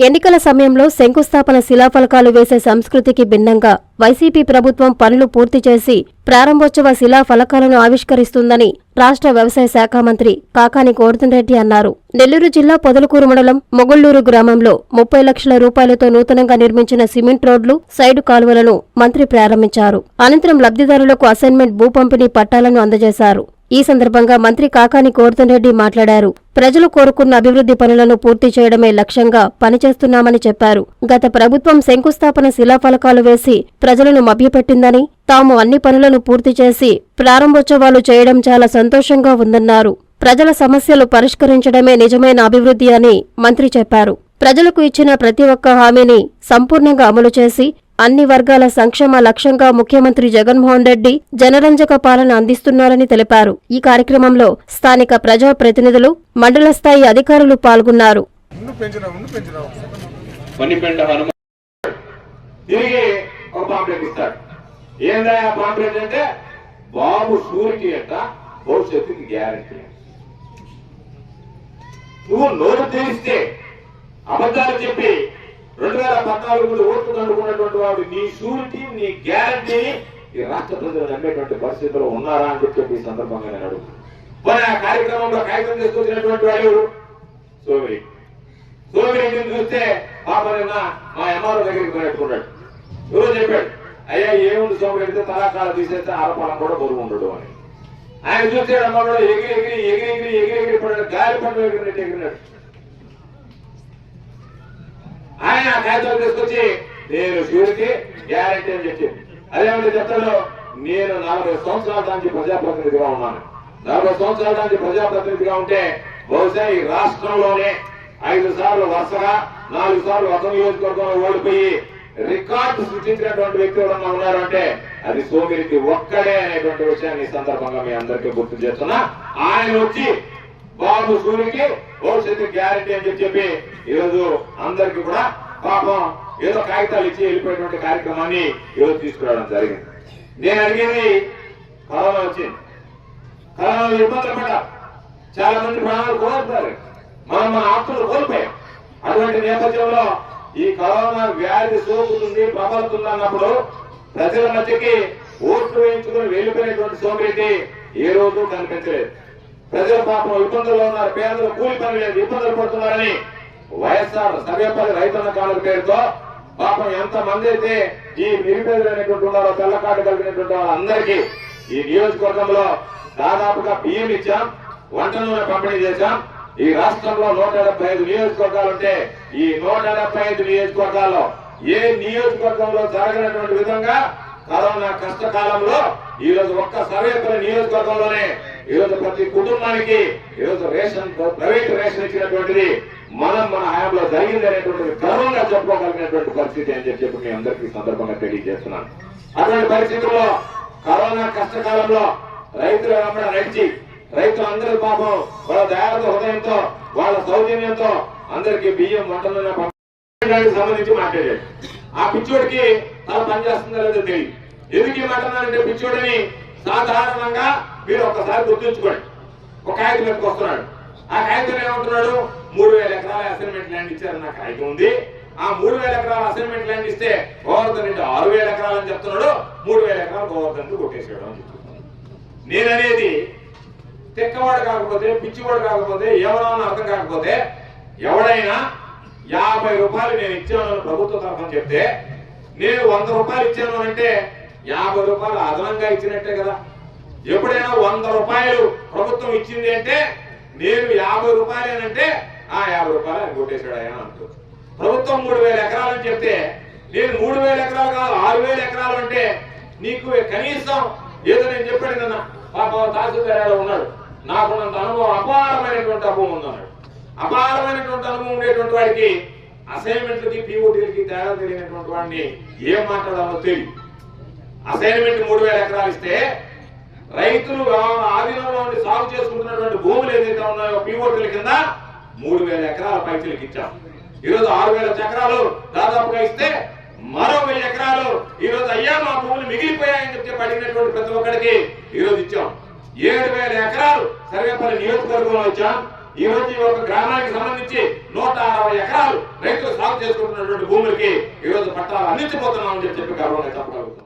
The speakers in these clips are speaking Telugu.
ఎన్నికల సమయంలో శంకుస్థాపన శిలాఫలకాలు వేసే సంస్కృతికి భిన్నంగా వైసీపీ ప్రభుత్వం పనులు పూర్తి చేసి ప్రారంభోత్సవ శిలాఫలకాలను ఆవిష్కరిస్తుందని రాష్ట్ర వ్యవసాయ శాఖ మంత్రి కాకాని గోవర్ధన్ అన్నారు. నెల్లూరు జిల్లా పొదలకూరు మండలం మొగుళ్ళూరు గ్రామంలో ముప్పై లక్షల రూపాయలతో నూతనంగా నిర్మించిన సిమెంట్ రోడ్లు సైడు కాలువలను మంత్రి ప్రారంభించారు. అనంతరం లబ్ధిదారులకు అసైన్మెంట్ భూ పంపిణీ పట్టాలను అందజేశారు. ఈ సందర్భంగా మంత్రి కాకాని గోవర్ధన్ రెడ్డి మాట్లాడారు. ప్రజలు కోరుకున్న అభివృద్ధి పనులను పూర్తి చేయడమే లక్ష్యంగా పనిచేస్తున్నామని చెప్పారు. గత ప్రభుత్వం శంకుస్థాపన శిలాఫలకాలు వేసి ప్రజలను మభ్యపెట్టిందని తాము అన్ని పనులను పూర్తి చేసి ప్రారంభోత్సవాలు చేయడం చాలా సంతోషంగా ఉందన్నారు. ప్రజల సమస్యలు పరిష్కరించడమే నిజమైన అభివృద్ధి అని మంత్రి చెప్పారు. ప్రజలకు ఇచ్చిన ప్రతి ఒక్క హామీని సంపూర్ణంగా అమలు చేసి అన్ని వర్గాల సంక్షేమ లక్ష్యంగా ముఖ్యమంత్రి జగన్మోహన్ రెడ్డి జనరంజక పాలన అందిస్తున్నారని తెలిపారు. ఈ కార్యక్రమంలో స్థానిక ప్రజా ప్రతినిధులు మండల స్థాయి అధికారులు పాల్గొన్నారు. బాబు భవిష్యత్తుకి గ్యారంటీ. నువ్వు నోరు తెరిస్తే అబద్ధాలు చెప్పి రెండు వేల పద్నాలుగులో ఓట్లు దండుకున్నటువంటి వాడు నీ షూరిటీ నీ గ్యారంటీని ఈ రాష్ట్ర ప్రజలు నమ్మేటువంటి పరిస్థితుల్లో ఉన్నారా అని చెప్పి ఈ సందర్భంగా నేను అడుగు మరి ఆ కార్యక్రమంలో కాగితం తీసుకొచ్చినటువంటి వాడు ఎవరు? సోమిరి. సోమిరెడ్డిని చూస్తే పాప నిన్న మా ఎంఆర్ఓ దగ్గరికి పోయినట్టుకున్నాడు ఎవరో చెప్పాడు అయ్యా ఏముంది సోమిరెడ్డితే తలాకాలు తీసేస్తే ఆరపాలం కూడా బరువు ఉండడు అని. ఆయన చూస్తే అమ్మ కూడా ఎగిరి ఎగిరి ఎగిరి ఎగిరి ఎగిరి ఎగిరి పడ్డాడు గాలి పండు ఎగిరినట్టు ఎగిరినాడు ఆయన నేతలు తీసుకొచ్చి నేను వీరికి గ్యారంటీ అని చెప్పింది అదేమంటే చెప్తాడు నేను నలభై సంవత్సరాల దానికి ప్రజాప్రతినిధిగా ఉన్నాను. నలభై సంవత్సరాల దానికి ప్రజాప్రతినిధిగా ఉంటే బహుశా ఈ రాష్ట్రంలోనే ఐదు సార్లు వరుసగా నాలుగు సార్లు ఒక నియోజకవర్గంలో ఓడిపోయి రికార్డు సృష్టించినటువంటి వ్యక్తి ఎవరన్నా ఉన్నారంటే అది సోమిరికి ఒక్కడే అనేటువంటి విషయాన్ని ఈ సందర్భంగా మీ అందరికీ గుర్తు చేస్తున్నా. ఆయన వచ్చి బాబు సూర్యుకి భవిష్యత్తు గ్యారంటీ అని చెప్పి ఈరోజు అందరికి కూడా పాపం ఏదో కాగితాలు ఇచ్చి వెళ్ళిపోయినటువంటి కార్యక్రమాన్ని ఈరోజు తీసుకురావడం జరిగింది. నేను అడిగేది కరోనా వచ్చింది. కరోనా ఇబ్బందులు పడ్డా. చాలా మంది ప్రాణాలు కోల్పోయారు. మనం మన ఆస్తులు కోల్పోయాం. అటువంటి నేపథ్యంలో ఈ కరోనా వ్యాధి సోకుతుంది ప్రబలుతుంది అన్నప్పుడు ప్రజల మధ్యకి ఓట్లు వేయించుకుని వెళ్ళిపోయినటువంటి సోమిరెడ్డి ఏ రోజు కనిపించలేదు. ప్రజల పాపం ఇబ్బందుల్లో ఉన్నారు పేదలు కూలి పని లేదు ఇబ్బందులు పడుతున్నారని వైఎస్ఆర్ సర్వేపల్లి రైతన్న కాలం పేరుతో పాపం ఎంత మంది అయితే ఈ నిరుపేదలైనటువంటి ఉన్నారో తెల్లకాటు కలిగినటువంటి వాళ్ళందరికీ ఈ నియోజకవర్గంలో దాదాపుగా బియ్యం ఇచ్చాం వంట నూనె పంపిణీ చేశాం. ఈ రాష్ట్రంలో నూట డెబ్బై ఐదు నియోజకవర్గాలు ఉంటే ఈ నూట డెబ్బై ఐదు నియోజకవర్గాల్లో ఏ నియోజకవర్గంలో జరగనటువంటి విధంగా కరోనా కష్టకాలంలో ఈ రోజు ఒక్క సర్వేపల్లి నియోజకవర్గంలోనే ఈ రోజు ప్రతి కుటుంబానికి ఈ రోజు రేషన్ ప్రైవేట్ రేషన్ ఇచ్చినటువంటిది మనం మన హయాంలో జరిగింది అనేటువంటిది గర్వంగా చెప్పుకోగలిగినటువంటి పరిస్థితి అని చెప్పి చెప్పి మీ అందరికీ సందర్భంగా తెలియజేస్తున్నాను. అటువంటి పరిస్థితుల్లో కరోనా కష్టకాలంలో రైతుల వెంబడ నడిచి రైతులందరూ పాపం వాళ్ళ దయాలతో హృదయంతో వాళ్ళ సౌజన్యంతో అందరికీ బియ్యం వంటలను సంబంధించి మాట్లాడాడు ఆ పిచ్చోడికి తల పనిచేస్తుందో లేదో తెలియదు. ఎందుకు ఈ మాట్లాడాలంటే పిచ్చోడిని సాధారణంగా మీరు ఒక్కసారి గుర్తుంచుకోండి. ఒక ఐదు మీదకి వస్తున్నాడు ఆ కాగితం ఏమంటున్నాడు? మూడు వేల ఎకరాల అసైన్మెంట్ ల్యాండ్ ఇచ్చారు నా కాగితం ఉంది. ఆ మూడు వేల ఎకరాల అసైన్మెంట్ ల్యాండ్ ఇస్తే గోవర్ధన్ రెడ్డి ఆరు వేల ఎకరాలు అని చెప్తున్నాడు. మూడు వేల ఎకరాలు గోవర్ధన్ రెడ్డి కొట్టేసాడు అని చెప్తున్నాను నేననేది తిక్కవాడు కాకపోతే పిచ్చివాడు కాకపోతే ఎవరన్నా అర్థం కాకపోతే ఎవడైనా యాభై రూపాయలు నేను ఇచ్చాను ప్రభుత్వ తరఫున చెప్తే నేను వంద రూపాయలు ఇచ్చాను అంటే యాభై రూపాయలు అదనంగా ఇచ్చినట్టే కదా. ఎప్పుడైనా వంద రూపాయలు ప్రభుత్వం ఇచ్చింది అంటే నేను యాభై రూపాయలేనంటే ఆ యాభై రూపాయలు ఆయన కొట్టేశాడు ఆయన అంటూ. ప్రభుత్వం మూడు వేల ఎకరాలని చెప్తే నేను మూడు వేల ఎకరాలు కాదు ఆరు వేల ఎకరాలు అంటే నీకు కనీసం ఏదో నేను చెప్పాడు నిన్న పాప తహసీల్దార్ ఉన్నాడు నాకున్నంత అనుభవం అపారమైనటువంటి అనుభవం ఉందన్నాడు అపారమైనటువంటి అనుభవం ఉండేటువంటి వాడికి అసైన్మెంట్లకి పీఓటీలకి తేడా తెలియనటువంటి వాడిని ఏం మాట్లాడాలో తెలియదు అసైన్మెంట్ మూడు వేల ఎకరాలు ఇస్తే రైతులు ఆ- ఆధీనంలో ఉండి సాగు చేసుకుంటున్నటువంటి భూములు ఏదైతే ఉన్నాయో పీఓటీల కింద మూడు వేల ఎకరాల పైసలకు ఇచ్చాం. ఈరోజు ఆరు వేల చక్రాలు దాదాపుగా ఇస్తే మరో వెయ్యి ఎకరాలు. ఈ రోజు అయ్యా మా భూములు మిగిలిపోయాయని చెప్తే పడినటువంటి ప్రతి ఒక్కడికి ఈ రోజు ఇచ్చాం. ఏడు వేల ఎకరాలు సర్వేపల్లి నియోజకవర్గంలో ఇచ్చాం. ఈ రోజు ఈ యొక్క గ్రామానికి సంబంధించి నూట అరవై ఎకరాలు రైతులు సాగు చేసుకుంటున్నటువంటి భూములకి ఈ రోజు పట్టాలు అందించబోతున్నామని చెప్పి గర్వంగా చెప్పగలుగుతాం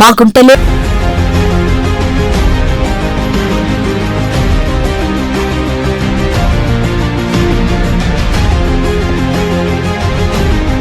మా గుంటలో